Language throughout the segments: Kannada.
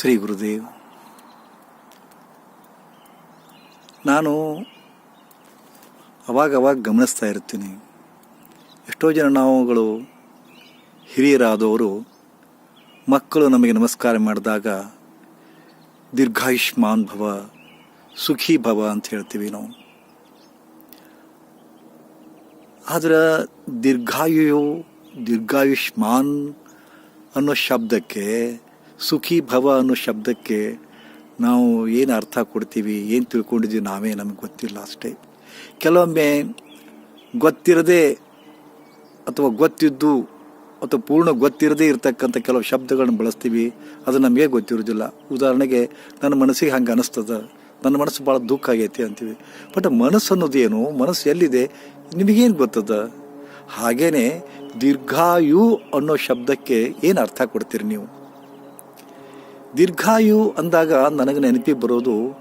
ಶ್ರೀ ಗುರುದೇವ್, ನಾನು ಅವಾಗ ಅವಾಗ ಗಮನಿಸ್ತಾ ಇರ್ತೀನಿ. ಎಷ್ಟೋ ಜನ ನಾವುಗಳು ಹಿರಿಯರಾದವರು, ಮಕ್ಕಳು ನಮಗೆ ನಮಸ್ಕಾರ ಮಾಡಿದಾಗ ದೀರ್ಘಾಯುಷ್ಮಾನ್ ಭವ, ಸುಖಿ ಭವ ಅಂತ ಹೇಳ್ತೀವಿ ನಾವು. ಆದರೆ ದೀರ್ಘಾಯು, ದೀರ್ಘಾಯುಷ್ಮಾನ್ ಅನ್ನೋ ಶಬ್ದಕ್ಕೆ ಸುಖಿ ಭವ ಅನ್ನೋ ಶಬ್ದಕ್ಕೆ ನಾವು ಏನು ಅರ್ಥ ಕೊಡ್ತೀವಿ, ಏನು ತಿಳ್ಕೊಂಡಿದ್ದೀವಿ ನಾವೇ ನಮಗೆ ಗೊತ್ತಿಲ್ಲ ಅಷ್ಟೇ. ಕೆಲವೊಮ್ಮೆ ಗೊತ್ತಿರದೆ ಅಥವಾ ಗೊತ್ತಿದ್ದು ಅಥವಾ ಪೂರ್ಣ ಗೊತ್ತಿರದೇ ಇರತಕ್ಕಂಥ ಕೆಲವು ಶಬ್ದಗಳನ್ನು ಬಳಸ್ತೀವಿ, ಅದು ನಮಗೆ ಗೊತ್ತಿರೋದಿಲ್ಲ ಉದಾಹರಣೆಗೆ, ನನ್ನ ಮನಸ್ಸಿಗೆ ಹಂಗೆ ಅನ್ನಿಸ್ತದೆ ನನ್ನ ಮನಸ್ಸು ಭಾಳ ದುಃಖ ಆಗೈತಿ ಅಂತೀವಿ. ಬಟ್ ಮನಸ್ಸು ಅನ್ನೋದೇನು ಮನಸ್ಸು ಎಲ್ಲಿದೆ? ನಿಮಗೇನು ಗೊತ್ತದ? ಹಾಗೇನೆ ದೀರ್ಘಾಯು ಅನ್ನೋ ಶಬ್ದಕ್ಕೆ ಏನು ಅರ್ಥ ಕೊಡ್ತೀರಿ ನೀವು? ದೀರ್ಘಾಯು ಅಂದಾಗ ನನಗೆ ನೆನಪಿ ಬರೋದು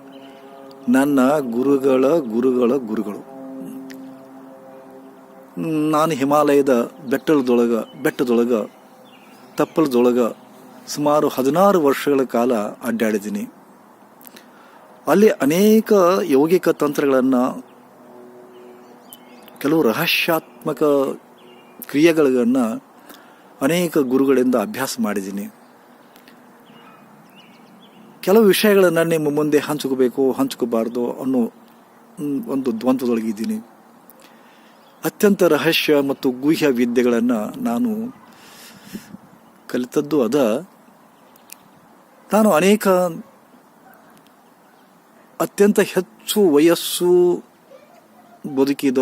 ನನ್ನ ಗುರುಗಳ ಗುರುಗಳ ಗುರುಗಳು. ನಾನು ಹಿಮಾಲಯದ ಬೆಟ್ಟದೊಳಗೆ ಬೆಟ್ಟದೊಳಗೆ, ತಪ್ಪಲದೊಳಗೆ ಸುಮಾರು ಹದಿನಾರು ವರ್ಷಗಳ ಕಾಲ ಅಡ್ಡಾಡಿದ್ದೀನಿ. ಅಲ್ಲಿ ಅನೇಕ ಯೌಗಿಕ ತಂತ್ರಗಳನ್ನು, ಕೆಲವು ರಹಸ್ಯಾತ್ಮಕ ಕ್ರಿಯೆಗಳನ್ನು ಅನೇಕ ಗುರುಗಳಿಂದ ಅಭ್ಯಾಸ ಮಾಡಿದ್ದೀನಿ. ಕೆಲವು ವಿಷಯಗಳನ್ನು ನಿಮ್ಮ ಮುಂದೆ ಹಂಚ್ಕೋಬೇಕು, ಹಂಚ್ಕೋಬಾರ್ದು ಅನ್ನೋ ಒಂದು ದ್ವಂದ್ವದೊಳಗಿದ್ದೀನಿ. ಅತ್ಯಂತ ರಹಸ್ಯ ಮತ್ತು ಗುಹ್ಯ ವಿದ್ಯೆಗಳನ್ನು ನಾನು ಕಲಿತದ್ದು ಅದ, ನಾನು ಅನೇಕ ಅತ್ಯಂತ ಹೆಚ್ಚು ವಯಸ್ಸು ಬದುಕಿದ,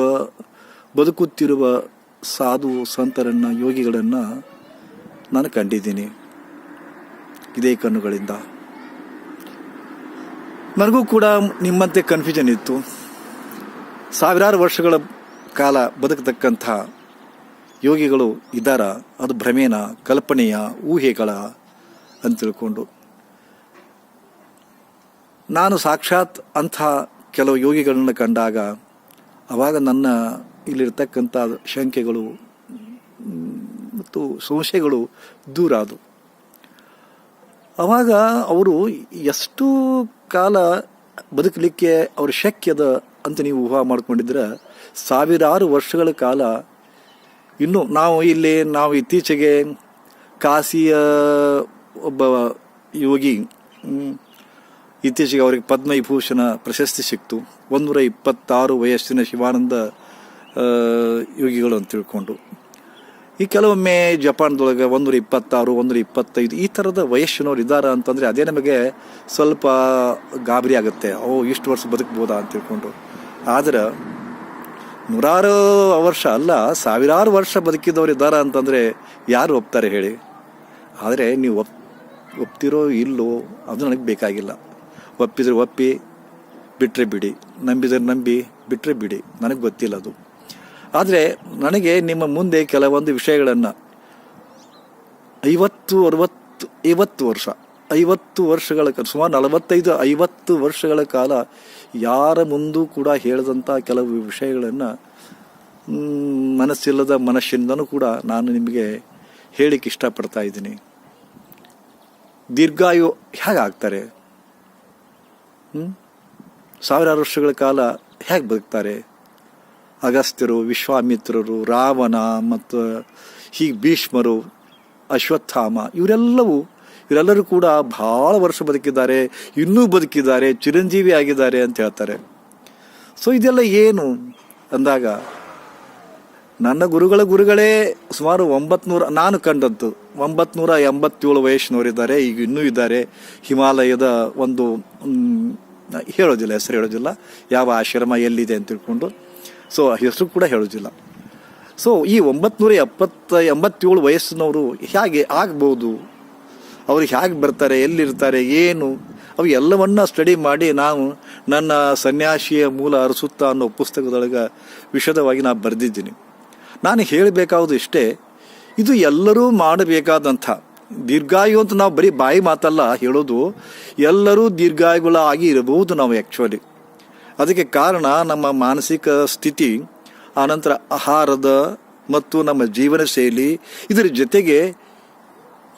ಬದುಕುತ್ತಿರುವ ಸಾಧು ಸಂತರನ್ನ ಯೋಗಿಗಳನ್ನು ನಾನು ಕಂಡಿದ್ದೀನಿ. ಇದೇ ಕಣ್ಣುಗಳಿಂದ. ನನಗೂ ಕೂಡ ನಿಮ್ಮಂತೆ ಕನ್ಫ್ಯೂಷನ್ ಇತ್ತು. ಸಾವಿರಾರು ವರ್ಷಗಳ ಕಾಲ ಬದುಕತಕ್ಕಂಥ ಯೋಗಿಗಳು ಇದ್ದಾರ, ಅದು ಭ್ರಮೇನ, ಕಲ್ಪನೆಯ ಊಹೆಗಳ ಅಂತ ತಿಳ್ಕೊಂಡು. ನಾನು ಸಾಕ್ಷಾತ್ ಅಂಥ ಕೆಲವು ಯೋಗಿಗಳನ್ನು ಕಂಡಾಗ ಅವಾಗ ನನ್ನ ಇಲ್ಲಿರ್ತಕ್ಕಂಥ ಶಂಕೆಗಳು ಮತ್ತು ಸಂಶಯಗಳು ದೂರ ಆದವು. ಅವಾಗ ಅವರು ಎಷ್ಟು ಕಾಲ ಬದುಕಲಿಕ್ಕೆ ಅವ್ರ ಶಕ್ಯದ ಅಂತ ನೀವು ಊಹಾ ಮಾಡ್ಕೊಂಡಿದ್ರೆ ಸಾವಿರಾರು ವರ್ಷಗಳ ಕಾಲ ಇನ್ನು ನಾವು ಇಲ್ಲಿ, ನಾವು ಇತ್ತೀಚೆಗೆ ಕಾಶಿಯ ಒಬ್ಬ ಯೋಗಿ ಇತ್ತೀಚೆಗೆ ಅವರಿಗೆ ಪದ್ಮವಿಭೂಷಣ ಪ್ರಶಸ್ತಿ ಸಿಕ್ತು. ಒಂದೂರ ಇಪ್ಪತ್ತಾರು ವಯಸ್ಸಿನ ಶಿವಾನಂದ ಯೋಗಿಗಳು ಅಂತ ತಿಳ್ಕೊಂಡು. ಈ ಕೆಲವೊಮ್ಮೆ ಜಪಾನ್ದೊಳಗೆ ಒಂದೂರ ಇಪ್ಪತ್ತಾರು ಒಂದೂರ ಇಪ್ಪತ್ತೈದು ಈ ಥರದ ವಯಸ್ಸಿನವ್ರು ಇದ್ದಾರೆ ಅಂತಂದರೆ ಅದೇ ನಮಗೆ ಸ್ವಲ್ಪ ಗಾಬರಿ ಆಗುತ್ತೆ. ಓ, ಇಷ್ಟು ವರ್ಷ ಬದುಕ್ಬೋದಾ ಅಂತ ತಿಳ್ಕೊಂಡು. ಆದ್ರೆ ನೂರಾರು ವರ್ಷ ಅಲ್ಲ, ಸಾವಿರಾರು ವರ್ಷ ಬದುಕಿದವರು ಇದ್ದಾರೆ ಅಂತಂದರೆ ಯಾರು ಒಪ್ತಾರೆ ಹೇಳಿ? ಆದರೆ ನೀವು ಒಪ್, ಒಪ್ತಿರೋ ಇಲ್ಲೋ ಅದು ನನಗೆ ಬೇಕಾಗಿಲ್ಲ. ಒಪ್ಪಿದ್ರೆ ಒಪ್ಪಿ ಬಿಟ್ಟರೆ ಬಿಡಿ. ನಂಬಿದ್ರೆ ನಂಬಿ ಬಿಟ್ಟರೆ ಬಿಡಿ. ನನಗೆ ಗೊತ್ತಿಲ್ಲ ಅದು. ಆದರೆ ನನಗೆ ನಿಮ್ಮ ಮುಂದೆ ಕೆಲವೊಂದು ವಿಷಯಗಳನ್ನು ಐವತ್ತು, ಅರವತ್ತು, ಐವತ್ತು ವರ್ಷ, ಐವತ್ತು ವರ್ಷಗಳ ಸುಮಾರು ನಲವತ್ತೈದು, ಐವತ್ತು ವರ್ಷಗಳ ಕಾಲ ಯಾರ ಮುಂದೂ ಕೂಡ ಹೇಳಿದಂಥ ಕೆಲವು ವಿಷಯಗಳನ್ನು ಮನಸ್ಸಿಲ್ಲದ ಮನಸ್ಸಿಂದನೂ ಕೂಡ ನಾನು ನಿಮಗೆ ಹೇಳಿಕ್ಕೆ ಇಷ್ಟಪಡ್ತಾ ಇದ್ದೀನಿ. ದೀರ್ಘಾಯು ಹೇಗಾಗ್ತಾರೆ ಸಾವಿರಾರು ವರ್ಷಗಳ ಕಾಲ ಹೇಗೆ ಬದುಕ್ತಾರೆ? ಅಗಸ್ತ್ಯರು, ವಿಶ್ವಾಮಿತ್ರರು, ರಾವಣ ಮತ್ತು ಹೀಗೆ ಭೀಷ್ಮರು, ಅಶ್ವತ್ಥಾಮ ಇವರೆಲ್ಲವೂ, ಇವರೆಲ್ಲರೂ ಕೂಡ ಭಾಳ ವರ್ಷ ಬದುಕಿದ್ದಾರೆ, ಇನ್ನೂ ಬದುಕಿದ್ದಾರೆ, ಚಿರಂಜೀವಿ ಆಗಿದ್ದಾರೆ ಅಂತ ಹೇಳ್ತಾರೆ. ಸೊ ಇದೆಲ್ಲ ಏನು ಅಂದಾಗ, ನನ್ನ ಗುರುಗಳ ಗುರುಗಳೇ ಸುಮಾರು ಒಂಬತ್ನೂರ, ನಾನು ಕಂಡದ್ದು ಒಂಬತ್ನೂರ ಎಂಬತ್ತೇಳು ವಯಸ್ಸಿನವರಿದ್ದಾರೆ, ಈಗ ಇನ್ನೂ ಇದ್ದಾರೆ. ಹಿಮಾಲಯದ ಒಂದು ಹೇಳೋದಿಲ್ಲ, ಹೆಸರು ಹೇಳೋದಿಲ್ಲ. ಯಾವ ಆಶ್ರಮ ಎಲ್ಲಿದೆ ಅಂತ ತಿಳ್ಕೊಂಡು. ಸೊ ಹೆಸರು ಕೂಡ ಹೇಳೋದಿಲ್ಲ ಸೊ ಈ ಒಂಬತ್ನೂರ ಎಪ್ಪತ್ತ, ಎಂಬತ್ತೇಳು ವಯಸ್ಸಿನವರು ಹೇಗೆ ಆಗ್ಬೋದು? ಅವ್ರಿಗೆ ಹೇಗೆ ಬರ್ತಾರೆ? ಎಲ್ಲಿರ್ತಾರೆ? ಏನು? ಅವು ಎಲ್ಲವನ್ನ ಸ್ಟಡಿ ಮಾಡಿ ನಾವು ನನ್ನ ಸನ್ಯಾಸಿಯ ಮೂಲ ಅರಸುತ್ತ ಅನ್ನೋ ಪುಸ್ತಕದೊಳಗೆ ವಿಷದವಾಗಿ ನಾನು ಬರೆದಿದ್ದೀನಿ. ನಾನು ಹೇಳಬೇಕಾದ ಇಷ್ಟೇ, ಇದು ಎಲ್ಲರೂ ಮಾಡಬೇಕಾದಂಥ, ದೀರ್ಘಾಯು ಅಂತ ನಾವು ಬರೀ ಬಾಯಿ ಮಾತಲ್ಲ ಹೇಳೋದು, ಎಲ್ಲರೂ ದೀರ್ಘಾಯುಗಳಾಗಿ ಇರಬಹುದು ನಾವು ಆ್ಯಕ್ಚುಲಿ ಅದಕ್ಕೆ ಕಾರಣ ನಮ್ಮ ಮಾನಸಿಕ ಸ್ಥಿತಿ, ಆನಂತರ ಆಹಾರದ ಮತ್ತು ನಮ್ಮ ಜೀವನ ಶೈಲಿ, ಇದರ ಜೊತೆಗೆ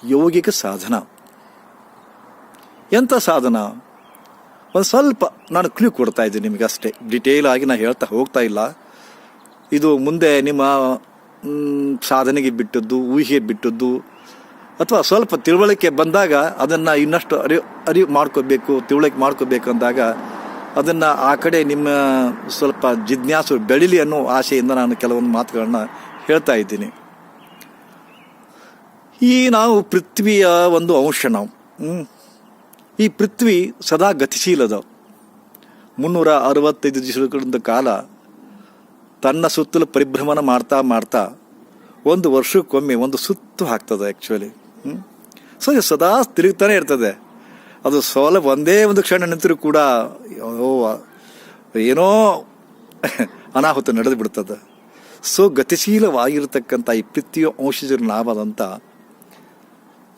ಯೋಗಿಕ ಸಾಧನ. ಎಂಥ ಸಾಧನ? ಒಂದು ಸ್ವಲ್ಪ ನಾನು ಕ್ಲೂ ಕೊಡ್ತಾ ಇದ್ದೀನಿ ನಿಮಗೆ ಅಷ್ಟೇ. ಡಿಟೇಲ್ ಆಗಿ ನಾನು ಹೇಳ್ತಾ ಹೋಗ್ತಾ ಇಲ್ಲ. ಇದು ಮುಂದೆ ನಿಮ್ಮ ಸಾಧನೆಗೆ ಬಿಟ್ಟದ್ದು ಊಹೆ ಬಿಟ್ಟದ್ದು, ಅಥವಾ ಸ್ವಲ್ಪ ತಿಳುವಳಿಕೆ ಬಂದಾಗ ಅದನ್ನು ಇನ್ನಷ್ಟು ಅರಿವು ಅರಿವು ಮಾಡ್ಕೋಬೇಕು, ತಿಳುವಳಿಕೆ ಮಾಡ್ಕೋಬೇಕು ಅಂದಾಗ ಅದನ್ನು ಆ ಕಡೆ ನಿಮ್ಮ ಸ್ವಲ್ಪ ಜಿಜ್ಞಾಸು, ಬೆಳಿಲಿ ಅನ್ನೋ ಆಸೆಯಿಂದ ನಾನು ಕೆಲವೊಂದು ಮಾತುಗಳನ್ನ ಹೇಳ್ತಾ ಇದ್ದೀನಿ. ಈ ನಾವು ಪೃಥ್ವಿಯ ಒಂದು ಅಂಶ ನಾವು. ಈ ಪೃಥ್ವಿ ಸದಾ ಗತಿಶೀಲದ. ಮುನ್ನೂರ ಅರವತ್ತೈದು ದಿವಸಗಳಿಂದ ಕಾಲ ತನ್ನ ಸುತ್ತಲೂ ಪರಿಭ್ರಮಣ ಮಾಡ್ತಾ ಮಾಡ್ತಾ ಒಂದು ವರ್ಷಕ್ಕೊಮ್ಮೆ ಒಂದು ಸುತ್ತು ಹಾಕ್ತದೆ ಆ್ಯಕ್ಚುಲಿ ಸೊ ಸದಾ ತಿರುಗ್ತಾನೆ ಇರ್ತದೆ. ಅದು ಸೋಲ ಒಂದೇ ಒಂದು ಕ್ಷಣ ನಿಂತರೂ ಕೂಡ ಓ ಏನೋ ಅನಾಹುತ ನಡೆದು ಬಿಡ್ತದೆ ಸೊ ಗತಿಶೀಲವಾಗಿರ್ತಕ್ಕಂಥ ಈ ಪಿತ್ತಿಯ ಅಂಶಜರು ನಾವಾದಂಥ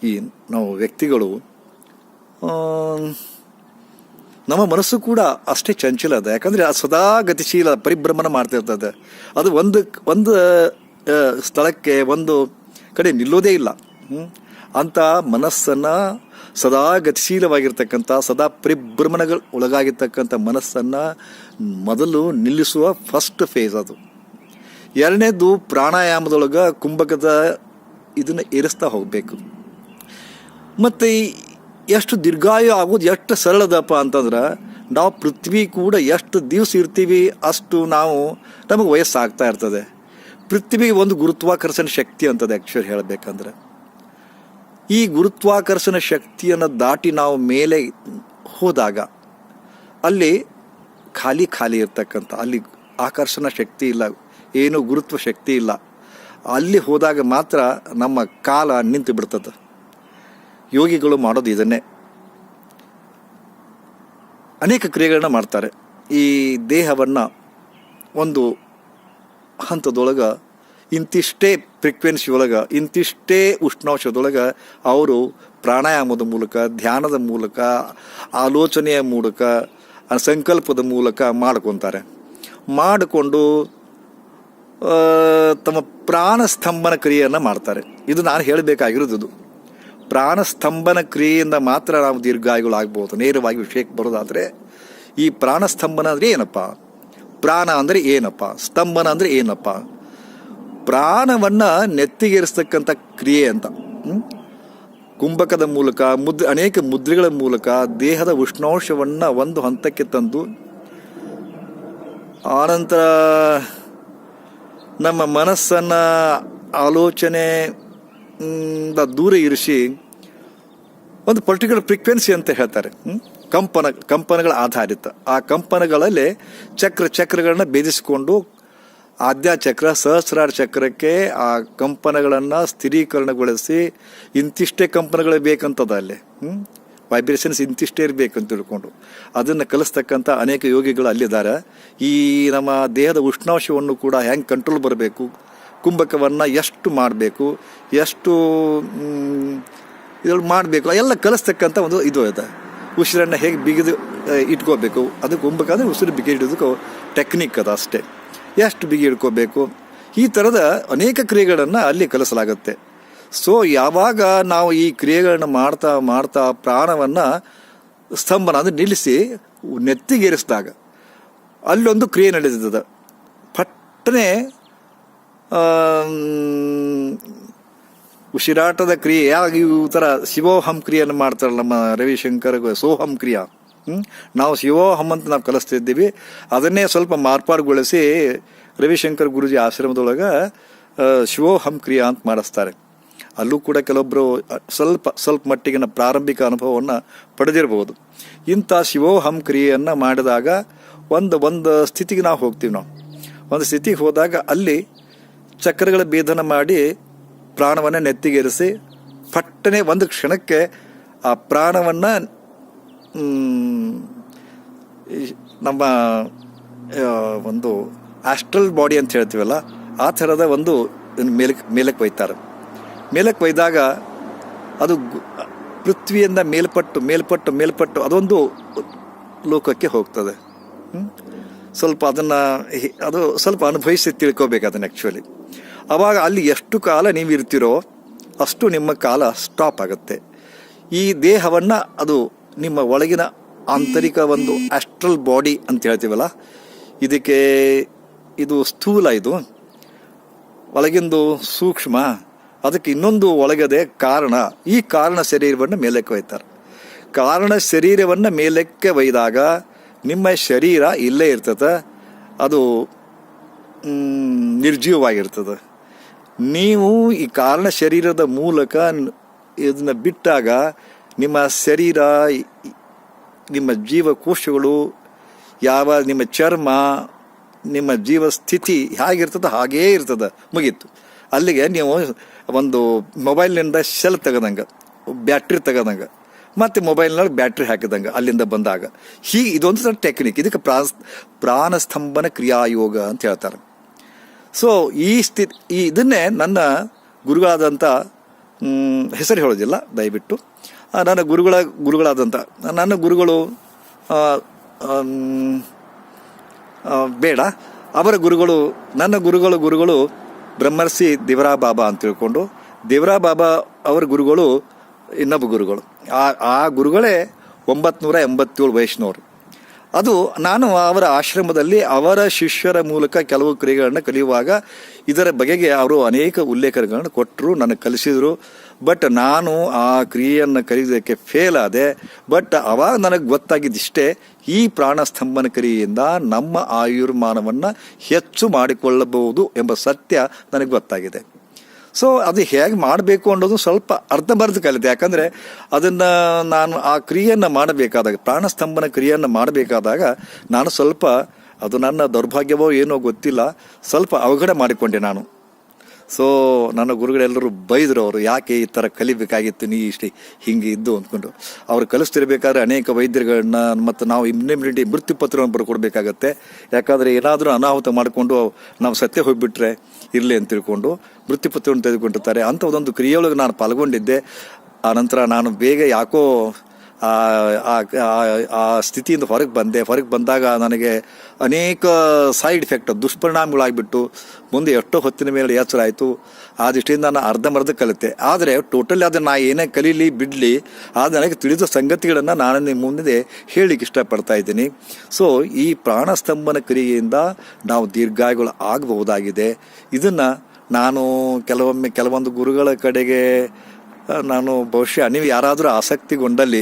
ಈ ನಾವು ವ್ಯಕ್ತಿಗಳು ನಮ್ಮ ಮನಸ್ಸು ಕೂಡ ಅಷ್ಟೇ ಚಂಚಲ ಅದ. ಯಾಕಂದರೆ ಆ ಸದಾ ಗತಿಶೀಲ ಪರಿಭ್ರಮಣ ಮಾಡ್ತಿರ್ತದೆ. ಅದು ಒಂದು ಒಂದು ಸ್ಥಳಕ್ಕೆ ಒಂದು ಕಡೆ ನಿಲ್ಲೋದೇ ಇಲ್ಲ? ಅಂತ ಮನಸ್ಸನ್ನ ಸದಾ ಗತಿಶೀಲವಾಗಿರ್ತಕ್ಕಂಥ, ಸದಾ ಪರಿಭ್ರಮಣಗಳು ಒಳಗಾಗಿರ್ತಕ್ಕಂಥ ಮನಸ್ಸನ್ನ ಮೊದಲು ನಿಲ್ಲಿಸುವ ಫಸ್ಟ್ ಫೇಸ್ ಅದು. ಎರಡನೇದು ಪ್ರಾಣಾಯಾಮದೊಳಗ ಕುಂಭಕದ ಇದನ್ನ ಏರಿಸ್ತಾ ಹೋಗಬೇಕು. ಮತ್ತು ಎಷ್ಟು ದೀರ್ಘಾಯು ಆಗೋದು ಎಷ್ಟು ಸರಳದಪ್ಪ ಅಂತಂದ್ರೆ, ನಾವು ಪೃಥ್ವಿ ಕೂಡ ಎಷ್ಟು ದಿವಸ ಇರ್ತೀವಿ ಅಷ್ಟು ನಾವು ನಮಗೆ ವಯಸ್ಸಾಗ್ತಾ ಇರ್ತದೆ. ಪೃಥ್ವಿಗೆ ಒಂದು ಗುರುತ್ವಾಕರ್ಷಣ ಶಕ್ತಿ ಅಂತದೆ ಆ್ಯಕ್ಚುಲಿ ಹೇಳಬೇಕಂದ್ರೆ. ಈ ಗುರುತ್ವಾಕರ್ಷಣ ಶಕ್ತಿಯನ್ನು ದಾಟಿ ನಾವು ಮೇಲೆ ಹೋದಾಗ ಅಲ್ಲಿ ಖಾಲಿ ಖಾಲಿ ಇರ್ತಕ್ಕಂಥ, ಅಲ್ಲಿ ಆಕರ್ಷಣ ಶಕ್ತಿ ಇಲ್ಲ, ಏನು ಗುರುತ್ವ ಶಕ್ತಿ ಇಲ್ಲ. ಅಲ್ಲಿ ಹೋದಾಗ ಮಾತ್ರ ನಮ್ಮ ಕಾಲ ನಿಂತು ಬಿಡ್ತದೆ. ಯೋಗಿಗಳು ಮಾಡೋದು ಇದನ್ನೇ. ಅನೇಕ ಕ್ರಿಯೆಗಳನ್ನ ಮಾಡ್ತಾರೆ. ಈ ದೇಹವನ್ನು ಒಂದು ಹಂತದೊಳಗೆ ಇಂತಿಷ್ಟೇ ಫ್ರೀಕ್ವೆನ್ಸಿ ಒಳಗೆ, ಇಂತಿಷ್ಟೇ ಉಷ್ಣಾಂಶದೊಳಗೆ ಅವರು ಪ್ರಾಣಾಯಾಮದ ಮೂಲಕ, ಧ್ಯಾನದ ಮೂಲಕ, ಆಲೋಚನೆಯ ಮೂಲಕ, ಸಂಕಲ್ಪದ ಮೂಲಕ ಮಾಡ್ಕೊತಾರೆ. ಮಾಡಿಕೊಂಡು ತಮ್ಮ ಪ್ರಾಣ ಸ್ತಂಭನ ಕ್ರಿಯೆಯನ್ನು ಮಾಡ್ತಾರೆ. ಇದು ನಾನು ಹೇಳಬೇಕಾಗಿರೋದು ಪ್ರಾಣ ಸ್ತಂಭನ ಕ್ರಿಯೆಯಿಂದ ಮಾತ್ರ ನಾವು ದೀರ್ಘಾಯುಗಳಾಗ್ಬೋದು ನೇರವಾಗಿ ವಿಷಯಕ್ಕೆ ಬರೋದಾದರೆ, ಈ ಪ್ರಾಣ ಸ್ತಂಭನ ಅಂದರೆ ಏನಪ್ಪ? ಪ್ರಾಣ ಅಂದರೆ ಏನಪ್ಪ? ಸ್ತಂಭನ ಅಂದರೆ ಏನಪ್ಪ? ಪ್ರಾಣವನ್ನ ನೆತ್ತಿಗೇರಿಸ್ತಕ್ಕಂಥ ಕ್ರಿಯೆ ಅಂತ? ಕುಂಭಕದ ಮೂಲಕ, ಮುದ್, ಅನೇಕ ಮುದ್ರೆಗಳ ಮೂಲಕ ದೇಹದ ಉಷ್ಣಾಂಶವನ್ನು ಒಂದು ಹಂತಕ್ಕೆ ತಂದು, ಆನಂತರ ನಮ್ಮ ಮನಸ್ಸನ್ನ ಆಲೋಚನೆ ದೂರ ಇರಿಸಿ ಒಂದು ಪರ್ಟಿಕ್ಯುಲರ್ ಫ್ರೀಕ್ವೆನ್ಸಿ ಅಂತ ಹೇಳ್ತಾರೆ? ಕಂಪನ, ಕಂಪನಗಳ ಆಧಾರಿತ ಆ ಕಂಪನಗಳಲ್ಲಿ ಚಕ್ರ, ಚಕ್ರಗಳನ್ನ ಭೇದಿಸಿಕೊಂಡು ಆದ್ಯ ಚಕ್ರ, ಸಹಸ್ರಾರು ಚಕ್ರಕ್ಕೆ ಆ ಕಂಪನಗಳನ್ನು ಸ್ಥಿರೀಕರಣಗೊಳಿಸಿ ಇಂತಿಷ್ಟೇ ಕಂಪನಗಳು ಬೇಕಂತದ ಅಲ್ಲಿ. ವೈಬ್ರೇಷನ್ಸ್ ಇಂತಿಷ್ಟೇ ಅಂತ ತಿಳ್ಕೊಂಡು. ಅದನ್ನು ಕಲಿಸ್ತಕ್ಕಂಥ ಅನೇಕ ಯೋಗಿಗಳು ಅಲ್ಲಿದ್ದಾರೆ. ಈ ನಮ್ಮ ದೇಹದ ಉಷ್ಣಾಂಶವನ್ನು ಕೂಡ ಹೆಂಗೆ ಕಂಟ್ರೋಲ್ ಬರಬೇಕು? ಕುಂಭಕವನ್ನು ಎಷ್ಟು ಮಾಡಬೇಕು? ಎಷ್ಟು ಇದ್ರಲ್ಲಿ ಮಾಡಬೇಕು? ಎಲ್ಲ ಕಲಿಸ್ತಕ್ಕಂಥ ಒಂದು ಇದು ಇದೆ. ಉಸಿರನ್ನು ಹೇಗೆ ಬಿಗಿದು, ಇಟ್ಕೋಬೇಕು? ಅದು ಕುಂಭಕ ಅಂದರೆ ಉಸಿರು ಬಿಗಿ ಇಡೋದಕ್ಕೆ ಟೆಕ್ನಿಕ್ ಅದು ಅಷ್ಟೇ. ಎಷ್ಟು ಬಿಗಿ ಹಿಡ್ಕೋಬೇಕು? ಈ ಥರದ ಅನೇಕ ಕ್ರಿಯೆಗಳನ್ನು ಅಲ್ಲಿ ಕಲಿಸಲಾಗುತ್ತೆ. ಸೊ ಯಾವಾಗ ನಾವು ಈ ಕ್ರಿಯೆಗಳನ್ನು ಮಾಡ್ತಾ ಮಾಡ್ತಾ ಪ್ರಾಣವನ್ನು ಸ್ತಂಭನ ಅಂದರೆ ನಿಲ್ಲಿಸಿ ನೆತ್ತಿಗೇರಿಸಿದಾಗ ಅಲ್ಲೊಂದು ಕ್ರಿಯೆ ನಡೆದಿದ್ದದ. ಪಟ್ಟನೆ ಉಸಿರಾಟದ ಕ್ರಿಯೆ, ಯಾವಾಗ ಈ ಥರ ಶಿವೋಹಂ ಕ್ರಿಯೆಯನ್ನು ಮಾಡ್ತಾರೆ ನಮ್ಮ ರವಿಶಂಕರ್, ಸೋಹಂ ಕ್ರಿಯಾ? ನಾವು ಶಿವೋಹಂ ಅಂತ ನಾವು ಕಲಿಸ್ತಿದ್ದೀವಿ ಅದನ್ನೇ ಸ್ವಲ್ಪ ಮಾರ್ಪಾಡುಗೊಳಿಸಿ ರವಿಶಂಕರ್ ಗುರುಜಿ ಆಶ್ರಮದೊಳಗೆ ಶಿವೋ ಶಿವೋಹಂ ಕ್ರಿಯಾ ಅಂತ ಮಾಡಿಸ್ತಾರೆ. ಅಲ್ಲೂ ಕೂಡ ಕೆಲವೊಬ್ಬರು ಸ್ವಲ್ಪ ಸ್ವಲ್ಪ ಮಟ್ಟಿಗಿನ ಪ್ರಾರಂಭಿಕ ಅನುಭವವನ್ನು ಪಡೆದಿರಬಹುದು ಇಂಥ ಶಿವೋಹಂ ಕ್ರಿಯೆಯನ್ನು ಮಾಡಿದಾಗ ಒಂದು ಒಂದು ಸ್ಥಿತಿಗೆ ನಾವು ಹೋಗ್ತೀವಿ ನಾವು. ಒಂದು ಸ್ಥಿತಿಗೆ ಹೋದಾಗ ಅಲ್ಲಿ ಚಕ್ರಗಳ ಭೇದನ ಮಾಡಿ ಪ್ರಾಣವನ್ನು ನೆತ್ತಿಗೇರಿಸಿ, ಪಟ್ಟನೆ ಒಂದು ಕ್ಷಣಕ್ಕೆ ಆ ಪ್ರಾಣವನ್ನು ನಮ್ಮ ಒಂದು ಆಸ್ಟ್ರಲ್ ಬಾಡಿ ಅಂತ ಹೇಳ್ತೀವಲ್ಲ, ಆ ಥರದ ಒಂದು ಮೇಲಕ್ಕೆ ಮೇಲಕ್ಕೆ ಒಯ್ತಾರೆ. ಮೇಲಕ್ಕೆ ಒಯ್ದಾಗ ಅದು ಪೃಥ್ವಿಯಿಂದ ಮೇಲ್ಪಟ್ಟು ಮೇಲ್ಪಟ್ಟು ಮೇಲ್ಪಟ್ಟು ಅದೊಂದು ಲೋಕಕ್ಕೆ ಹೋಗ್ತದೆ. ಸ್ವಲ್ಪ ಅದನ್ನು ಅದು ಸ್ವಲ್ಪ ಅನುಭವಿಸಿ ತಿಳ್ಕೋಬೇಕು ಅದನ್ನು ಆ್ಯಕ್ಚುಲಿ ಆವಾಗ ಅಲ್ಲಿ ಎಷ್ಟು ಕಾಲ ನೀವು ಇರ್ತೀರೋ ಅಷ್ಟು ನಿಮ್ಮ ಕಾಲ ಸ್ಟಾಪ್ ಆಗುತ್ತೆ. ಈ ದೇಹವನ್ನು ಅದು ನಿಮ್ಮ ಒಳಗಿನ ಆಂತರಿಕ ಒಂದು ಆಸ್ಟ್ರಲ್ ಬಾಡಿ ಅಂತ ಹೇಳ್ತೀವಲ್ಲ? ಇದಕ್ಕೆ ಇದು ಸ್ಥೂಲ ಇದು. ಒಳಗಿಂದು ಸೂಕ್ಷ್ಮ, ಅದಕ್ಕೆ ಇನ್ನೊಂದು ಒಳಗದೆ ಕಾರಣ. ಈ ಕಾರಣ ಶರೀರವನ್ನು ಮೇಲಕ್ಕೆ ಒಯ್ತಾರೆ. ಕಾರಣ ಶರೀರವನ್ನು ಮೇಲಕ್ಕೆ ಒಯ್ದಾಗ ನಿಮ್ಮ ಶರೀರ ಇಲ್ಲೇ ಇರ್ತದೆ. ಅದು ನಿರ್ಜೀವವಾಗಿರ್ತದೆ. ನೀವು ಈ ಕಾರಣ ಶರೀರದ ಮೂಲಕ ಇದನ್ನ ಬಿಟ್ಟಾಗ ನಿಮ್ಮ ಶರೀರ, ನಿಮ್ಮ ಜೀವಕೋಶಗಳು, ಯಾವ ನಿಮ್ಮ ಚರ್ಮ, ನಿಮ್ಮ ಜೀವ ಸ್ಥಿತಿ ಹೇಗಿರ್ತದೆ, ಹಾಗೇ ಇರ್ತದೆ, ಮುಗೀತು. ಅಲ್ಲಿಗೆ ನೀವು ಒಂದು ಮೊಬೈಲ್ನಿಂದ ಶೆಲ್ ತೆಗೆದಂಗೆ, ಬ್ಯಾಟ್ರಿ ತೆಗೆದಂಗೆ, ಮತ್ತು ಮೊಬೈಲ್ನಲ್ಲಿ ಬ್ಯಾಟ್ರಿ ಹಾಕಿದಂಗೆ ಅಲ್ಲಿಂದ ಬಂದಾಗ. ಹೀಗೆ ಇದೊಂದು ಸಣ್ಣ ಟೆಕ್ನಿಕ್ ಇದಕ್ಕೆ ಪ್ರಾಣ, ಪ್ರಾಣಸ್ತಂಭನ ಕ್ರಿಯಾಯೋಗ ಅಂತ ಹೇಳ್ತಾರೆ. ಸೊ ಈ ಸ್ಥಿತಿ ಇದನ್ನೇ ನನ್ನ ಗುರುಗಳಾದಂಥ ಹೆಸರು ಹೇಳೋದಿಲ್ಲ, ದಯವಿಟ್ಟು. ನನ್ನ ಗುರುಗಳ ಗುರುಗಳಾದಂಥ ನನ್ನ ಗುರುಗಳು ಬೇಡ. ಅವರ ಗುರುಗಳು, ನನ್ನ ಗುರುಗಳ ಗುರುಗಳು ಬ್ರಹ್ಮರ್ಷಿ ದೇವರಾ ಬಾಬಾ ಅಂತ ತಿಳ್ಕೊಂಡು ದೇವರಾ ಬಾಬಾ ಅವರ ಗುರುಗಳು ಇನ್ನೊಬ್ಬ ಗುರುಗಳು. ಆ ಆ ಗುರುಗಳೇ ಒಂಬತ್ನೂರ ಎಂಬತ್ತೇಳು ವಯಸ್ಸಿನವರು ಅದು ನಾನು ಅವರ ಆಶ್ರಮದಲ್ಲಿ ಅವರ ಶಿಷ್ಯರ ಮೂಲಕ ಕೆಲವು ಕ್ರಿಯೆಗಳನ್ನು ಕಲಿಯುವಾಗ ಇದರ ಬಗೆಗೆ ಅವರು ಅನೇಕ ಉಲ್ಲೇಖಗಳನ್ನು ಕೊಟ್ಟರು ನನಗೆ ಕಲಿಸಿದರು. ಬಟ್ ನಾನು ಆ ಕ್ರಿಯೆಯನ್ನು ಕಲಿಯೋದಕ್ಕೆ ಫೇಲ್ ಆದೆ. ಬಟ್ ಅವಾಗ ನನಗೆ ಗೊತ್ತಾಗಿದ್ದಿಷ್ಟೇ, ಈ ಪ್ರಾಣಸ್ತಂಭನ ಕ್ರಿಯೆಯಿಂದ ನಮ್ಮ ಆಯುರ್ಮಾನವನ್ನು ಹೆಚ್ಚು ಮಾಡಿಕೊಳ್ಳಬಹುದು ಎಂಬ ಸತ್ಯ ನನಗೆ ಗೊತ್ತಾಗಿದೆ. ಸೊ ಅದು ಹೇಗೆ ಮಾಡಬೇಕು ಅನ್ನೋದು ಸ್ವಲ್ಪ ಅರ್ಧಂಬರ್ಧ ಕಲಿತೆ ಯಾಕಂದರೆ ಅದನ್ನು ನಾನು ಆ ಕ್ರಿಯೆಯನ್ನು ಮಾಡಬೇಕಾದಾಗ, ಪ್ರಾಣಸ್ತಂಭನ ಕ್ರಿಯೆಯನ್ನು ಮಾಡಬೇಕಾದಾಗ ನಾನು ಸ್ವಲ್ಪ, ಅದು ನನ್ನ ದೌರ್ಭಾಗ್ಯವೋ ಏನೋ ಗೊತ್ತಿಲ್ಲ, ಸ್ವಲ್ಪ ಅವಘಡ ಮಾಡಿಕೊಂಡೆ ನಾನು. ಸೊ ನನ್ನ ಗುರುಗಳೆಲ್ಲರೂ ಬೈದರು ಅವರು, ಯಾಕೆ ಈ ಥರ ಕಲಿಬೇಕಾಗಿತ್ತು? ನೀ ಇಷ್ಟೇ ಹಿಂಗೆ ಇದ್ದು, ಅಂದ್ಕೊಂಡು. ಅವ್ರು ಕಲಿಸ್ತಿರ್ಬೇಕಾದ್ರೆ ಅನೇಕ ವೈದ್ಯರುಗಳನ್ನ ಮತ್ತು ನಾವು ಇಮ್ಯುನಿಟಿ ಮೃತ್ಯು ಪತ್ರವನ್ನು ಬರ್ಕೊಡ್ಬೇಕಾಗತ್ತೆ. ಯಾಕಂದರೆ ಏನಾದರೂ ಅನಾಹುತ ಮಾಡಿಕೊಂಡು ನಾವು ಸತ್ಯ ಹೋಗಿಬಿಟ್ರೆ ಇರಲಿ ಅಂತ ತಿಳ್ಕೊಂಡು ಮೃತ್ಯು ಪತ್ರವನ್ನು ತೆಗೆದುಕೊಂಡಿರ್ತಾರೆ. ಅಂಥ ಒಂದೊಂದು ಕ್ರಿಯೆಯೊಳಗೆ ನಾನು ಪಾಲ್ಗೊಂಡಿದ್ದೆ. ಆನಂತರ ನಾನು ಬೇಗ ಯಾಕೋ ಆ ಸ್ಥಿತಿಯಿಂದ ಹೊರಗೆ ಬಂದೆ. ಹೊರಗೆ ಬಂದಾಗ ನನಗೆ ಅನೇಕ ಸೈಡ್ ಎಫೆಕ್ಟ್, ದುಷ್ಪರಿಣಾಮಗಳಾಗಿಬಿಟ್ಟು ಮುಂದೆ ಎಷ್ಟೋ ಹೊತ್ತಿನ ಮೇಲೆ ಎಚ್ಚರ ಆಯಿತು. ಆ ದೃಷ್ಟಿಯಿಂದ ನಾನು ಅರ್ಧಂಬರ್ಧ ಕಲಿತೆ. ಆದರೆ ಟೋಟಲಿ ಅದನ್ನು ನಾ ಏನೇ ಕಲೀಲಿ, ಬಿಡಲಿ, ಆದರೆ ನನಗೆ ತಿಳಿದ ಸಂಗತಿಗಳನ್ನು ನಾನು ನಿಮ್ಮ ಮುಂದೆ ಹೇಳಲಿಕ್ಕೆ ಇಷ್ಟಪಡ್ತಾ ಇದ್ದೀನಿ. ಸೊ ಈ ಪ್ರಾಣಸ್ತಂಭನ ಕ್ರಿಯೆಯಿಂದ ನಾವು ದೀರ್ಘಾಯುಗಳು ಆಗಬಹುದಾಗಿದೆ. ಇದನ್ನು ನಾನು ಕೆಲವೊಮ್ಮೆ, ಕೆಲವೊಂದು ಗುರುಗಳ ಕಡೆಗೆ, ನಾನು ಬಹುಶಃ ನೀವು ಯಾರಾದರೂ ಆಸಕ್ತಿಗೊಂಡಲ್ಲಿ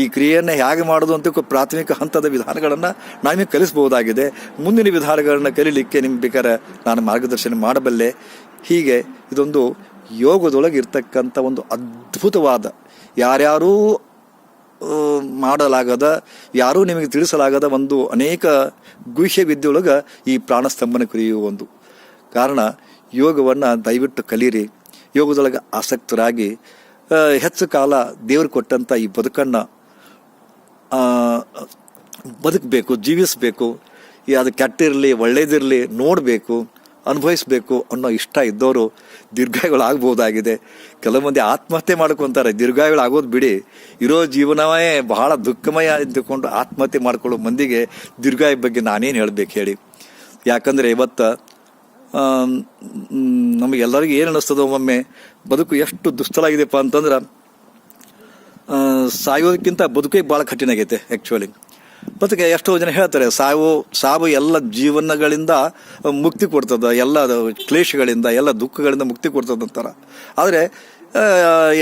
ಈ ಕ್ರಿಯೆಯನ್ನು ಹೇಗೆ ಮಾಡೋದು ಅಂತ ಪ್ರಾಥಮಿಕ ಹಂತದ ವಿಧಾನಗಳನ್ನು ನಾವೇ ಕಲಿಸಬಹುದಾಗಿದೆ. ಮುಂದಿನ ವಿಧಾನಗಳನ್ನು ಕಲೀಲಿಕ್ಕೆ ನಿಮ್ಗೆ ಬೇಕಾದ್ರೆ ನಾನು ಮಾರ್ಗದರ್ಶನ ಮಾಡಬಲ್ಲೆ. ಹೀಗೆ ಇದೊಂದು ಯೋಗದೊಳಗೆ ಇರ್ತಕ್ಕಂಥ ಒಂದು ಅದ್ಭುತವಾದ, ಯಾರ್ಯಾರೂ ಮಾಡಲಾಗದ, ಯಾರೂ ನಿಮಗೆ ತಿಳಿಸಲಾಗದ ಒಂದು ಅನೇಕ ಗುಹ್ಯ ವಿದ್ಯೆಯೊಳಗೆ ಈ ಪ್ರಾಣಸ್ತಂಭನ ಕ್ರಿಯೆಯು ಒಂದು. ಕಾರಣ, ಯೋಗವನ್ನು ದಯವಿಟ್ಟು ಕಲೀರಿ. ಯೋಗದೊಳಗೆ ಆಸಕ್ತರಾಗಿ ಹೆಚ್ಚು ಕಾಲ ದೇವರು ಕೊಟ್ಟಂಥ ಈ ಬದುಕನ್ನು ಬದುಕಬೇಕು, ಜೀವಿಸಬೇಕು ಅದು ಕೆಟ್ಟಿರಲಿ, ಒಳ್ಳೇದಿರಲಿ ನೋಡಬೇಕು, ಅನುಭವಿಸಬೇಕು ಅನ್ನೋ ಇಷ್ಟ ಇದ್ದವರು ದೀರ್ಘಾಯುಗಳಾಗ್ಬೋದಾಗಿದೆ. ಕೆಲವು ಮಂದಿ ಆತ್ಮಹತ್ಯೆ ಮಾಡ್ಕೊತಾರೆ. ದೀರ್ಘಾಯುಗಳಾಗೋದು ಬಿಡಿ. ಇರೋ ಜೀವನವೇ ಬಹಳ ದುಃಖಮಯ ಇದ್ದುಕೊಂಡು ಆತ್ಮಹತ್ಯೆ ಮಾಡ್ಕೊಳ್ಳೋ ಮಂದಿಗೆ ದೀರ್ಘಾಯು ಬಗ್ಗೆ ನಾನೇನು ಹೇಳಬೇಕು ಹೇಳಿ. ಯಾಕಂದರೆ ಇವತ್ತು ನಮಗೆಲ್ಲರಿಗೂ ಏನು ಅನ್ನಿಸ್ತದೆ ಒಮ್ಮೊಮ್ಮೆ, ಬದುಕು ಎಷ್ಟು ದುಸ್ತಲಾಗಿದೆಪ್ಪ ಅಂತಂದ್ರೆ ಸಾಯೋದಕ್ಕಿಂತ ಬದುಕೇ ಭಾಳ ಕಠಿಣ ಆಗೈತೆ ಆ್ಯಕ್ಚುಲಿ ಬದುಕೆ ಎಷ್ಟೋ ಜನ ಹೇಳ್ತಾರೆ, ಸಾವು ಸಾವು ಎಲ್ಲ ಜೀವನಗಳಿಂದ ಮುಕ್ತಿ ಕೊಡ್ತದೆ, ಎಲ್ಲ ಕ್ಲೇಶಗಳಿಂದ, ಎಲ್ಲ ದುಃಖಗಳಿಂದ ಮುಕ್ತಿ ಕೊಡ್ತದೆ ಅಂತಾರೆ. ಆದರೆ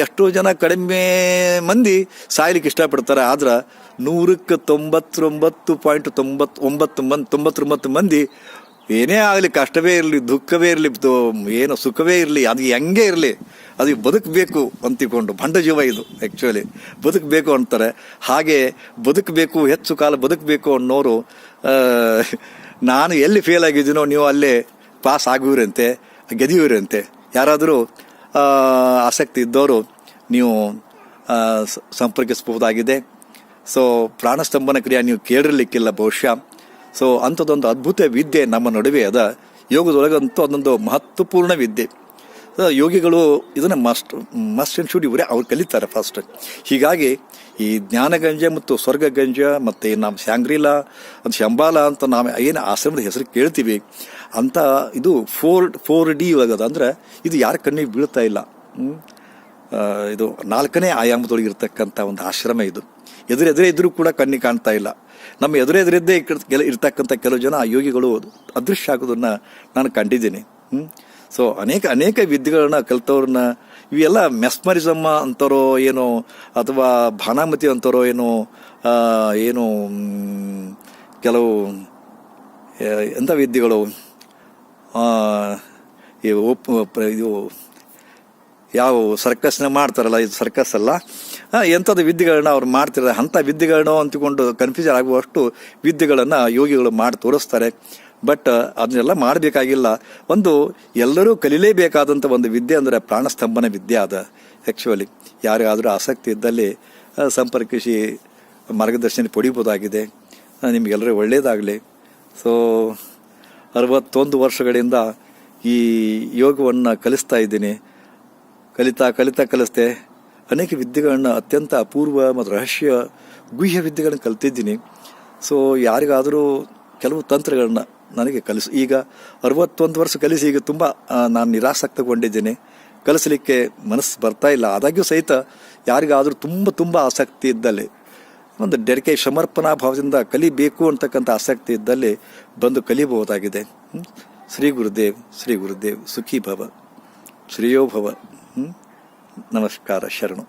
ಎಷ್ಟೋ ಜನ ಕಡಿಮೆ ಮಂದಿ ಸಾಯ್ಲಿಕ್ಕೆ ಇಷ್ಟಪಡ್ತಾರೆ, ಆದ್ರೆ ನೂರಕ್ಕೆ ತೊಂಬತ್ತೊಂಬತ್ತು ಪಾಯಿಂಟ್ ತೊಂಬತ್ತು, ಒಂಬತ್ತು ಮಂದಿ ತೊಂಬತ್ತೊಂಬತ್ತು ಮಂದಿ ಏನೇ ಆಗಲಿ ಕಷ್ಟವೇ ಇರಲಿ, ದುಃಖವೇ ಇರಲಿ ಏನು ಸುಖವೇ ಇರಲಿ, ಅದು ಹೆಂಗೆ ಇರಲಿ, ಅದು ಬದುಕಬೇಕು ಅಂತಿಕೊಂಡು, ಭಂಡ ಜೀವ ಇದು ಆ್ಯಕ್ಚುಲಿ ಬದುಕಬೇಕು ಅಂತಾರೆ. ಹಾಗೆ ಬದುಕಬೇಕು, ಹೆಚ್ಚು ಕಾಲ ಬದುಕಬೇಕು ಅನ್ನೋರು ನಾನು ಎಲ್ಲಿ ಫೇಲ್ ಆಗಿದ್ದೀನೋ ನೀವು ಅಲ್ಲೇ ಪಾಸ್ ಆಗುವಿರಂತೆ ಗೆದಿಯುವಿರಂತೆ ಯಾರಾದರೂ ಆಸಕ್ತಿ ಇದ್ದವರು, ನೀವು ಸಂಪರ್ಕಿಸ್ಬೋದಾಗಿದೆ ಸೊ ಪ್ರಾಣಸ್ತಂಭನ ಕ್ರಿಯೆ ನೀವು ಕೇಳಿರ್ಲಿಕ್ಕಿಲ್ಲ ಬಹುಶಃ. ಸೊ ಅಂಥದ್ದೊಂದು ಅದ್ಭುತ ವಿದ್ಯೆ ನಮ್ಮ ನಡುವೆ ಅದ. ಯೋಗದೊಳಗಂತೂ ಅದೊಂದು ಮಹತ್ವಪೂರ್ಣ ವಿದ್ಯೆ. ಯೋಗಿಗಳು ಇದನ್ನು ಮಸ್ಟ್ ಮಸ್ಟ್ ಆ್ಯಂಡ್ ಶುಡ್ ಇವರೇ ಅವ್ರು ಕಲಿತಾರೆ ಫಸ್ಟ್ ಹೀಗಾಗಿ ಈ ಜ್ಞಾನಗಂಜ ಮತ್ತು ಸ್ವರ್ಗಗಂಜ ಮತ್ತು ನಮ್ಮ ಶಾಂಗ್ರಿಲಾ ಅಂತ ಶಂಬಾಲ ಅಂತ ನಾವು ಏನು ಆಶ್ರಮದ ಹೆಸರು ಕೇಳ್ತೀವಿ, ಅಂತ ಇದು ಫೋರ್ ಫೋರ್ ಡಿ ಒಳಗದ ಅಂದರೆ ಇದು ಯಾರ ಕಣ್ಣಿಗೆ ಬೀಳ್ತಾ ಇಲ್ಲ. ಇದು ನಾಲ್ಕನೇ ಆಯಾಮದೊಳಗಿರ್ತಕ್ಕಂಥ ಒಂದು ಆಶ್ರಮ ಇದು. ಎದುರೆದುರೇ ಇದ್ರೂ ಕೂಡ ಕಣ್ಣಿಗೆ ಕಾಣ್ತಾ ಇಲ್ಲ. ನಮ್ಮ ಎದುರೆದುರಿದ್ದೇ ಕೆಲ ಇರ್ತಕ್ಕಂಥ ಕೆಲವು ಜನ ಆ ಯೋಗಿಗಳು ಅದೃಶ್ಯ ಆಗೋದನ್ನ ನಾನು ಕಂಡಿದ್ದೀನಿ. ಹ್ಞೂ ಸೊ ಅನೇಕ ಅನೇಕ ವಿದ್ಯೆಗಳನ್ನ ಕಲಿತವ್ರನ್ನ ಇವೆಲ್ಲ ಮೆಸ್ಮರಿಸಮ್ ಅಂತಾರೋ ಏನೋ ಅಥವಾ ಭಾನಾಮತಿ ಅಂತಾರೋ ಏನೋ ಏನು ಕೆಲವು, ಎಂಥ ವಿದ್ಯೆಗಳು? ಇದು ಯಾವ ಸರ್ಕಸ್ನ ಮಾಡ್ತಾರಲ್ಲ, ಇದು ಸರ್ಕಸ್ ಅಲ್ಲ. ಎಂಥದ್ದು ವಿದ್ಯೆಗಳನ್ನ ಅವ್ರು ಮಾಡ್ತಿದ್ದಾರೆ ಅಂಥ ವಿದ್ಯೆಗಳನ್ನೋ ಅಂತಿಕೊಂಡು ಕನ್ಫ್ಯೂಷನ್ ಆಗುವಷ್ಟು ವಿದ್ಯೆಗಳನ್ನು ಯೋಗಿಗಳು ಮಾಡಿ ತೋರಿಸ್ತಾರೆ. ಬಟ್ ಅದನ್ನೆಲ್ಲ ಮಾಡಬೇಕಾಗಿಲ್ಲ. ಒಂದು, ಎಲ್ಲರೂ ಕಲೀಲೇಬೇಕಾದಂಥ ಒಂದು ವಿದ್ಯೆ ಅಂದರೆ ಪ್ರಾಣಸ್ತಂಭನ ವಿದ್ಯೆ ಅದ ಆ್ಯಕ್ಚುಲಿ ಯಾರಿಗಾದರೂ ಆಸಕ್ತಿ ಇದ್ದಲ್ಲಿ ಸಂಪರ್ಕಿಸಿ ಮಾರ್ಗದರ್ಶನ ಪಡಿಬೋದಾಗಿದೆ. ನಿಮಗೆಲ್ಲರೂ ಒಳ್ಳೆಯದಾಗಲಿ ಸೊ ಅರವತ್ತೊಂದು ವರ್ಷಗಳಿಂದ ಈ ಯೋಗವನ್ನು ಕಲಿಸ್ತಾ ಇದ್ದೀನಿ. ಕಲಿತಾ ಕಲಿತಾ ಕಲಿಸ್ತೆ ಅನೇಕ ವಿದ್ಯೆಗಳನ್ನ ಅತ್ಯಂತ ಅಪೂರ್ವ ಮತ್ತು ರಹಸ್ಯ ಗುಹ್ಯ ವಿದ್ಯೆಗಳನ್ನ ಕಲ್ತಿದ್ದೀನಿ. ಸೊ ಯಾರಿಗಾದರೂ ಕೆಲವು ತಂತ್ರಗಳನ್ನ ನನಗೆ ಕಲಿಸ್. ಈಗ ಅರವತ್ತೊಂದು ವರ್ಷ ಕಲಿಸಿ ಈಗ ತುಂಬ ನಾನು ನಿರಾಸಕ್ತಗೊಂಡಿದ್ದೀನಿ. ಕಲಿಸಲಿಕ್ಕೆ ಮನಸ್ಸು ಬರ್ತಾ ಇಲ್ಲ. ಆದಾಗ್ಯೂ ಸಹಿತ ಯಾರಿಗಾದರೂ ತುಂಬ ತುಂಬ ಆಸಕ್ತಿ ಇದ್ದಲ್ಲಿ, ಒಂದು ಡೆಡಿಕೆ ಸಮರ್ಪಣಾ ಭಾವದಿಂದ ಕಲಿಬೇಕು ಅಂತಕ್ಕಂಥ ಆಸಕ್ತಿ ಇದ್ದಲ್ಲಿ ಬಂದು ಕಲಿಬಹುದಾಗಿದೆ? ಶ್ರೀ ಗುರುದೇವ್ ಶ್ರೀ ಗುರುದೇವ್ ಸುಖಿ ಭವ ಶ್ರೇಯೋ ಭವ. ಹ್ಮ್? ನಮಸ್ಕಾರ ಶರಣು